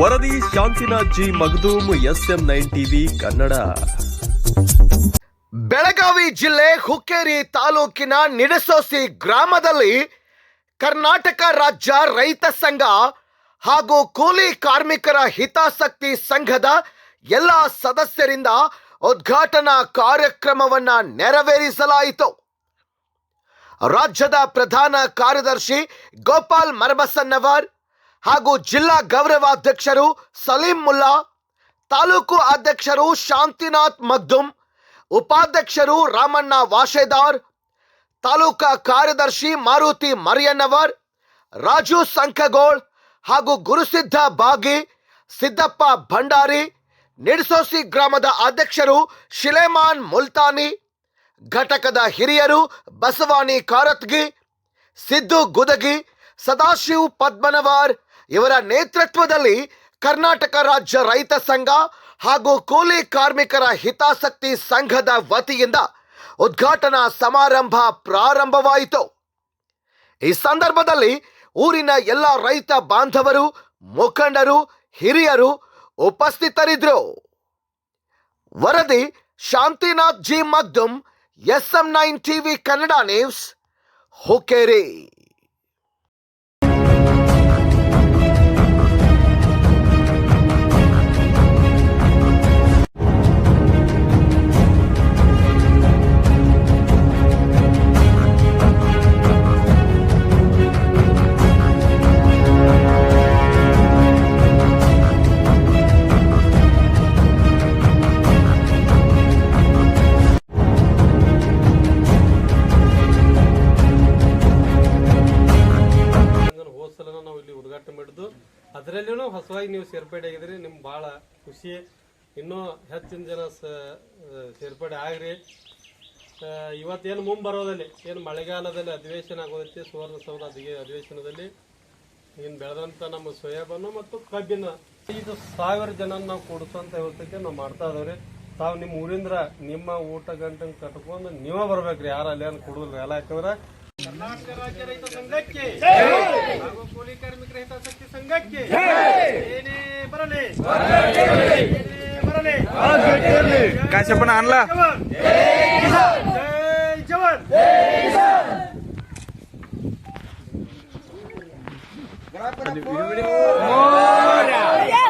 ವರದಿ Shantinath G Magdum, SM nine TV, Kannada. Belagavi ಜಿಲ್ಲೆ ಹುಕ್ಕೇರಿ ತಾಲೂಕಿನ ನಿಡಸೋಸಿ ಗ್ರಾಮದಲ್ಲಿ ಕರ್ನಾಟಕ ರಾಜ್ಯ ರೈತ ಸಂಘ ಹಾಗೂ ಕೂಲಿ ಕಾರ್ಮಿಕರ ಹಿತಾಸಕ್ತಿ ಸಂಘದ ಎಲ್ಲ ಸದಸ್ಯರಿಂದ ಉದ್ಘಾಟನಾ ಕಾರ್ಯಕ್ರಮವನ್ನ ನೆರವೇರಿಸಲಾಯಿತು. ರಾಜ್ಯದ ಪ್ರಧಾನ ಕಾರ್ಯದರ್ಶಿ ಗೋಪಾಲ್ ಮರಬಸನ್ನವರ್ ಹಾಗೂ ಜಿಲ್ಲಾ ಗೌರವಾಧ್ಯಕ್ಷರು ಸಲೀಂ ಮುಲ್ಲಾ, ತಾಲೂಕು ಅಧ್ಯಕ್ಷರು ಶಾಂತಿನಾಥ್ ಮಗ್ದುಮ್ ಉಪಾಧ್ಯಕ್ಷರು ರಾಮಣ್ಣ ವಾಶೇದಾರ್, ತಾಲೂಕಾ ಕಾರ್ಯದರ್ಶಿ ಮಾರುತಿ ಮರಿಯನ್ನವರ್, ರಾಜು ಸಂಕಗೋಳ್ ಹಾಗೂ ಗುರುಸಿದ್ಧ ಬಾಗಿ ಸಿದ್ದಪ್ಪ ಭಂಡಾರಿ, ನಿಡ್ಸೋಸಿ ಗ್ರಾಮದ ಅಧ್ಯಕ್ಷರು ಶಿಲೇಮಾನ್ ಮುಲ್ತಾನಿ ಘಟಕದ ಹಿರಿಯರು ಬಸವಾನಿ ಕಾರತ್ಗಿ, ಸಿದ್ದು ಗುದಗಿ, ಸದಾಶಿವ್ ಪದ್ಮನವಾರ್ ಇವರ ನೇತೃತ್ವದಲ್ಲಿ ಕರ್ನಾಟಕ ರಾಜ್ಯ ರೈತ ಸಂಘ ಹಾಗೂ ಕೂಲಿ ಕಾರ್ಮಿಕರ ಹಿತಾಸಕ್ತಿ ಸಂಘದ ವತಿಯಿಂದ ಉದ್ಘಾಟನಾ ಸಮಾರಂಭ ಪ್ರಾರಂಭವಾಯಿತು. ಈ ಸಂದರ್ಭದಲ್ಲಿ ಊರಿನ ಎಲ್ಲ ರೈತ ಬಾಂಧವರು, ಮುಖಂಡರು, ಹಿರಿಯರು ಉಪಸ್ಥಿತರಿದ್ದರು. ವರದಿ Shantinath G Magdum S M nine TV Kannada news Hukkeri ಉದ್ಘಾಟನೆ ಮಾಡಿದ್ದು. ಅದರಲ್ಲೂ ಹೊಸವಾಗಿ ನೀವು ಸೇರ್ಪಡೆ ಆಗಿದ್ರಿ ನಿಮ್ಗೆ ಭಾಳ ಖುಷಿ. ಇನ್ನೂ ಹೆಚ್ಚಿನ ಜನ ಸೇರ್ಪಡೆ ಆಗ್ರಿ. ಇವತ್ತೇನು ಮುಂಬರೋದಲ್ಲಿ ಏನು ಮಳೆಗಾಲದಲ್ಲಿ ಅಧಿವೇಶನ ಆಗೋದೈತಿ, ಸುವರ್ಣಸೌಧ ಅಧಿವೇಶನದಲ್ಲಿ ಏನು ಬೆಳೆದಂಥ ನಮ್ಮ ಸೋಯಾಬನ್ನು ಮತ್ತು ಕಬ್ಬಿನ. ಐದು ಸಾವಿರ ಜನ ನಾವು ಕೊಡಿಸುವಂಥ ವ್ಯವಸ್ಥೆಗೆ ನಾವು ಮಾಡ್ತಾ ಇದಾವ್ರಿ. ತಾವು ನಿಮ್ಮ ಊರಿಂದ ನಿಮ್ಮ ಊಟ ಗಂಟೆ ಕಟ್ಕೊಂಡು ನೀವೇ ಬರ್ಬೇಕ್ರಿ. ಯಾರು ಅಲ್ಲಿ ಏನು ಎಲ್ಲ ಯಾಕಂದ್ರೆ ಕರ್ನಾಟಕ ರಾಜ್ಯ ರೈತ ಸಂಘಕ್ಕೆ ಹಾಗೂ ಕೂಲಿ ಕಾರ್ಮಿಕರ ಹಿತಾಸಕ್ತಿ ಸಂಘಕ್ಕೆ ಏನೇ ಬರಲಿ ಏನೇ ಬರಲಿ ಕಾಶಪ್ಪನ ಅನ್ಲಾ ಜವಾನ್ ಜೈ ಜವಾನ್ ಮೋ